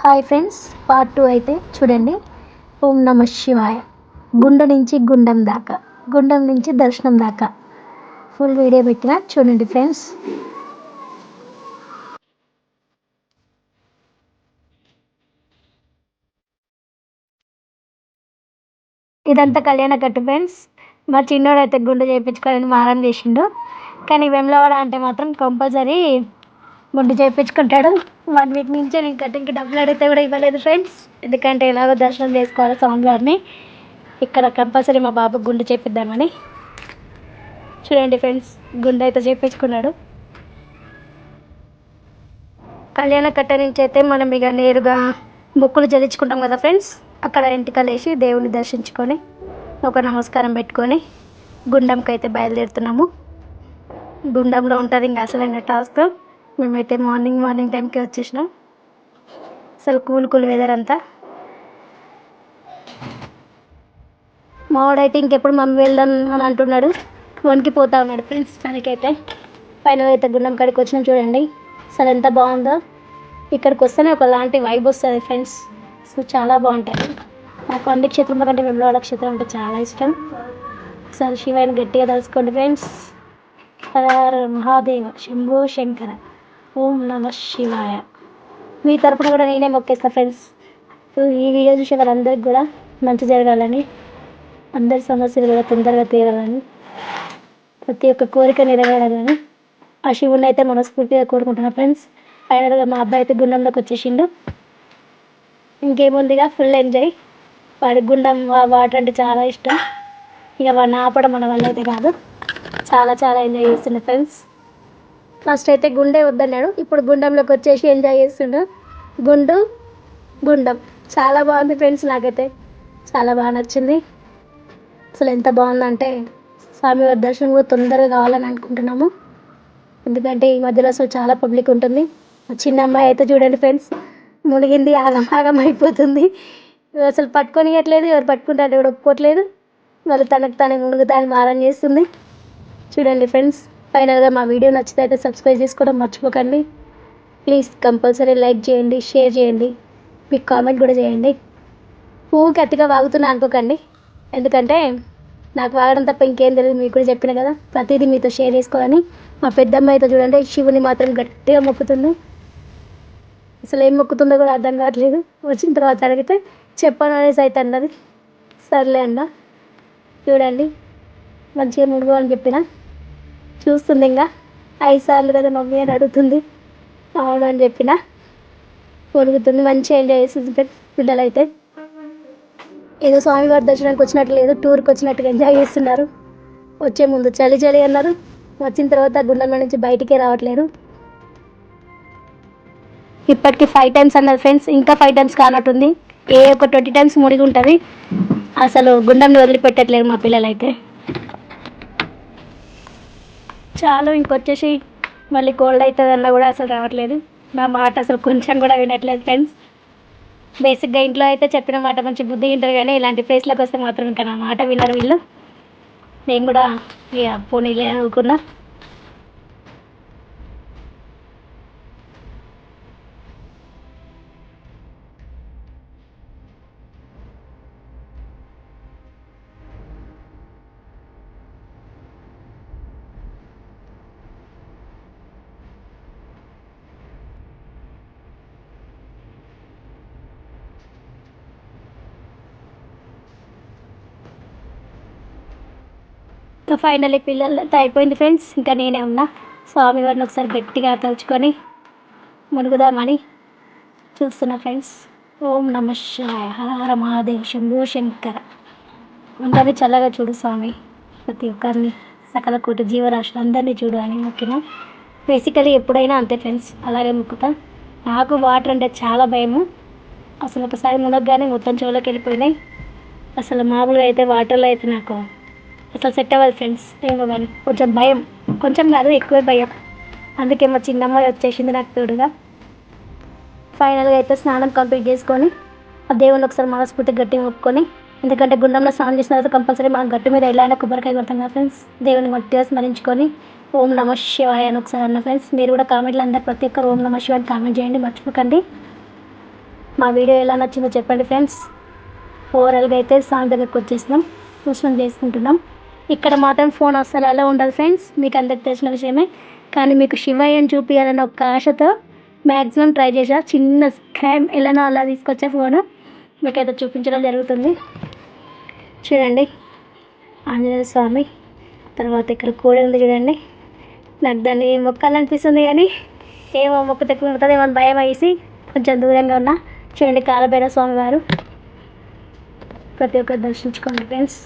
Hi friends part two అయితే చూడండి. ఓం నమ శివాయ. గుండె నుంచి గుండం దాకా గుండం నుంచి దర్శనం దాకా. ఫుల్ వీడియో పెట్టిన చూడండి ఫ్రెండ్స్. ఇదంతా కళ్యాణ కట్టు ఫ్రెండ్స్. మా చిన్నోడు అయితే గుండె చేయించుకోవాలని మారం చేసిండు. కానీ వెమ్లవాడ అంటే మాత్రం కంపల్సరీ గుండు చేయించుకుంటాడు వన్ వీక్ నుంచే నేను కటింగ్కి డబ్బులు అడిగితే కూడా ఇవ్వలేదు ఫ్రెండ్స్ ఎందుకంటే ఎలాగో దర్శనం చేసుకోవాలి స్వామివారిని. ఇక్కడ కంపల్సరీ మా బాబు గుండు చేపిద్దామని. చూడండి ఫ్రెండ్స్ గుండు అయితే చేయించుకున్నాడు కళ్యాణ కట్ట నుంచి అయితే మనం ఇక నేరుగా మొక్కులు చదివించుకుంటాం కదా ఫ్రెండ్స్ అక్కడ ఇంటికలేసి దేవుని దర్శించుకొని ఒక నమస్కారం పెట్టుకొని గుండంకి అయితే బయలుదేరుతున్నాము. గుండంలో ఉంటుంది ఇంకా అసలైన టాస్క్ మేమైతే మార్నింగ్ మార్నింగ్ టైంకి వచ్చేసినాం. అసలు కూల్ కూల్ వెదర్ అంతా. మావాడైతే ఇంకెప్పుడు మమ్మీ వెళ్దాం అని అంటున్నాడు. వణికిపోతా ఉన్నాడు ఫ్రెండ్స్ తనకైతే. ఫైనల్ అయితే గుండం కాడికి వచ్చినాం చూడండి. అసలు ఎంత బాగుందో. ఇక్కడికి వస్తేనే ఒకలాంటి వైబ్ వస్తుంది ఫ్రెండ్స్. సో చాలా బాగుంటుంది. నాకు అన్ని క్షేత్రం కంటే వెమ్లవాడ క్షేత్రం అంటే చాలా ఇష్టం. ఒకసారి శివాయిని గట్టిగా తలుసుకోండి ఫ్రెండ్స్. మహాదేవ శంభో శంకర. ఓం నమ శివాయ. మీ తరపున కూడా నేనే మొక్కేస్తా ఫ్రెండ్స్. ఈ వీడియో చూసే వాళ్ళందరికీ కూడా మంచి జరగాలని అందరి సమస్యలు కూడా తొందరగా తీరాలని ప్రతి ఒక్క కోరిక నెరవేరాలని ఆ శివుని అయితే మనస్ఫూర్తిగా కోరుకుంటున్నా ఫ్రెండ్స్. ఫైనల్గా మా అబ్బాయి అయితే గుండంలోకి వచ్చేసిండు. ఇంకేముందిగా ఫుల్ ఎంజాయ్ వాడి గుండం వా- వాటర్ అంటే చాలా ఇష్టం. ఇక వాడిని ఆపడం మన వల్ల అయితే కాదు. చాలా చాలా ఎంజాయ్ చేస్తుండే ఫ్రెండ్స్. ఫస్ట్ అయితే గుండె వద్దన్నాడు. ఇప్పుడు గుండంలోకి వచ్చేసి ఎంజాయ్ చేస్తుండు. గుండు గుండం. చాలా బాగుంది ఫ్రెండ్స్ నాకైతే. చాలా బాగా నచ్చింది. అసలు ఎంత బాగుందంటే స్వామివారి దర్శనం కూడా తొందరగా కావాలని అనుకుంటున్నాము. ఎందుకంటే ఈ మధ్యలో అసలు చాలా పబ్లిక్ ఉంటుంది. చిన్న అమ్మాయి అయితే చూడండి ఫ్రెండ్స్ మునిగింది ఆగమాగం అయిపోతుంది. అసలు పట్టుకొనియట్లేదు ఎవరు పట్టుకుంటారు ఎవరు ఒప్పుకోవట్లేదు. వాళ్ళు తనకు తన మునుగుతాను మారం చేస్తుంది. చూడండి ఫ్రెండ్స్ ఫైనల్గా మా వీడియో నచ్చితే అయితే సబ్స్క్రైబ్ చేసుకోవడం మర్చిపోకండి. ప్లీజ్ కంపల్సరీ లైక్ చేయండి షేర్ చేయండి మీకు కామెంట్ కూడా చేయండి. పువ్వు అతిగా వాగుతున్నా అనుకోకండి. ఎందుకంటే నాకు వాగడం తప్ప ఇంకేం తెలియదు మీకు కూడా చెప్పిన కదా. ప్రతిదీ మీతో షేర్ చేసుకోవాలని మా పెద్దమ్మ అయితే చూడండి శివుని మాత్రం గట్టిగా మొక్కుతుంది. అసలు ఏం మొక్కుతుందో కూడా అర్థం కావట్లేదు. వచ్చిన తర్వాత అడిగితే చెప్పను అనేసి అయితే అన్నది. సర్లే అన్న. చూడండి. మంచిగా ముడుగు అని చెప్పిన. చూస్తుంది ఇంకా ఐదు సార్లు కదా మమ్మీ అని అడుగుతుంది. అవును అని చెప్పిన. కొనుగుతుంది మంచిగా ఎంజాయ్ చేస్తుంది పిల్లలు అయితే ఏదో స్వామివారి దర్శనానికి వచ్చినట్టు లేదు టూర్కి వచ్చినట్టుగా ఎంజాయ్ చేస్తున్నారు. వచ్చే ముందు చలి చలి అన్నారు. వచ్చిన తర్వాత గుండంలో నుంచి బయటికే రావట్లేదు. ఇప్పటికి ఫైవ్ టైమ్స్ అన్నారు ఫ్రెండ్స్ ఇంకా ఫైవ్ టైమ్స్ కానట్టుంది. ఏ ఒక ట్వంటీ టైమ్స్ మునిగి ఉంటుంది. అసలు గుండంని వదిలిపెట్టట్లేదు మా పిల్లలైతే. చాలు ఇంకొచ్చేసి మళ్ళీ కోల్డ్ అవుతుందన్న కూడా అసలు రావట్లేదు. నా మాట అసలు కొంచెం కూడా వినట్లేదు ఫ్రెండ్స్ బేసిక్గా ఇంట్లో అయితే చెప్పిన మాట మంచి బుద్ధి ఉంటుంది కానీ ఇలాంటి ప్లేస్లోకి వస్తే మాత్రం ఇంకా నా మాట వినరు వీళ్ళు. నేను కూడా ఇక పోనీలే అనుకున్నా. ఇంకా ఫైనల్లీ పిల్లలతో అయిపోయింది ఫ్రెండ్స్ ఇంకా నేనే ఉన్నా. స్వామివారిని ఒకసారి గట్టిగా తలుచుకొని మునుగుదామని చూస్తున్నా ఫ్రెండ్స్ ఓం నమ శివాయ. హర మహాదేవ్ శంభో శంకర. అందరినీ చల్లగా చూడు స్వామి. ప్రతి ఒక్కరిని సకల కోటి జీవరాశులు అందరినీ చూడు అని మొక్కిన. బేసికలీ ఎప్పుడైనా అంతే ఫ్రెండ్స్ అలాగే మొక్కుతా. నాకు వాటర్ అంటే చాలా భయము. అసలు ఒకసారి మునగగానే మొత్తం చెవులోకి వెళ్ళిపోయినాయి అసలు మామూలుగా అయితే వాటర్లో అయితే నాకు అసలు సెట్ అవ్వదు ఫ్రెండ్స్ ఏమో కానీ కొంచెం భయం. కొంచెం కాదు ఎక్కువే భయం. అందుకే మా చిన్నమ్మాయి వచ్చేసింది నాకు తోడుగా. ఫైనల్గా అయితే స్నానం కంప్లీట్ చేసుకొని ఆ దేవుని ఒకసారి మనస్ఫూర్తి గట్టిగా ఒప్పుకొని ఎందుకంటే గుండంలో స్నానం చేసిన తర్వాత కంపల్సరీ మనం గట్టి మీద ఎలా అయినా కొబ్బరికాయ కొడతాం కదా ఫ్రెండ్స్ దేవుని గట్టిగా స్మరించుకొని ఓం నమ శివాయ అని ఒకసారి అన్న ఫ్రెండ్స్ మీరు కూడా కామెంట్లు అందరు ప్రతి ఒక్కరు ఓం నమ శివాయ అని కామెంట్ చేయండి మర్చిపోకండి. మా వీడియో ఎలా నచ్చిందో చెప్పండి ఫ్రెండ్స్ ఓవరాల్గా అయితే సాంగ్ దగ్గరకు వచ్చేసినాం. దర్శనం చేసుకుంటున్నాం. ఇక్కడ మాత్రం ఫోన్ అస్సలు అలా ఉండదు ఫ్రెండ్స్. మీకు అందరికి తెలిసిన విషయమే. కానీ మీకు శివయ్యని చూపించాలని ఒక ఆశతో మ్యాక్సిమం ట్రై చేసా చిన్న స్క్రామ్ ఎలానో అలా తీసుకొచ్చే ఫోన్. మీకైతే చూపించడం జరుగుతుంది. చూడండి. ఆంజనేయ స్వామి. తర్వాత ఇక్కడ కోడి ఉంది చూడండి. నాకు దాన్ని మొక్కాలనిపిస్తుంది కానీ ఏమో మొక్కు తక్కువ ఉంటుంది ఏమో భయం వేసి కొంచెం దూరంగా ఉన్నా. చూడండి కాలభైరవ స్వామి వారు. ప్రతి ఒక్కరు దర్శించుకోండి ఫ్రెండ్స్.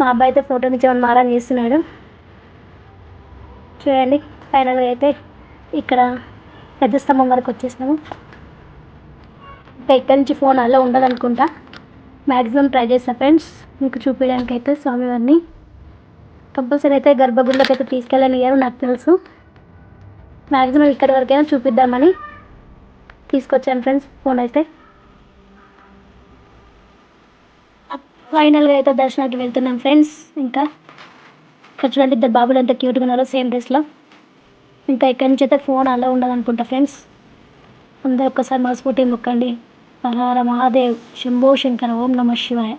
మా అబ్బాయి అయితే ఫోటో నుంచి ఏమైనా చేస్తున్నాడు. చూడండి ఫైనల్గా అయితే ఇక్కడ పెద్ద స్తంభం వరకు వచ్చేసినాము. ఇంకా ఇక్కడి నుంచి ఫోన్ అలా ఉండదు అనుకుంటా మ్యాక్సిమం ట్రై చేస్తా ఫ్రెండ్స్. మీకు చూపించడానికి అయితే స్వామివారిని కంపల్సరీ అయితే గర్భగుడిలోకి అయితే తీసుకెళ్ళని గారు నాకు తెలుసు. మ్యాక్సిమం ఇక్కడి వరకైనా చూపిద్దామని తీసుకొచ్చాను ఫ్రెండ్స్ ఫోన్ అయితే. ఫైనల్గా అయితే దర్శనానికి వెళ్తున్నాం ఫ్రెండ్స్. ఇంకా ఇక్కడ చూడండి ఇద్దరు బాబులు ఎంత క్యూట్గా ఉన్నారో సేమ్ డ్రెస్లో. ఇంకా ఇక్కడి నుంచి అయితే ఫోన్ అలా ఉండదు అనుకుంటా ఫ్రెండ్స్. అందరూ ఒక్కసారి మనస్ఫూర్తి మొక్కండి. హర మహాదేవ్ శంభో శంకర ఓం నమ శివాయ.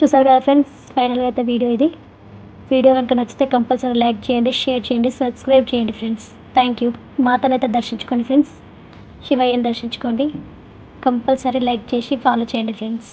చూసారు కదా ఫ్రెండ్స్ ఫైనల్గా అయితే వీడియో ఇది. వీడియో కనుక నచ్చితే కంపల్సరీ లైక్ చేయండి షేర్ చేయండి సబ్స్క్రైబ్ చేయండి ఫ్రెండ్స్. Thank you. మాతనైతే దర్శించుకోండి ఫ్రెండ్స్. శివయ్యని దర్శించుకోండి. కంపల్సరీ లైక్ చేసి ఫాలో చేయండి friends.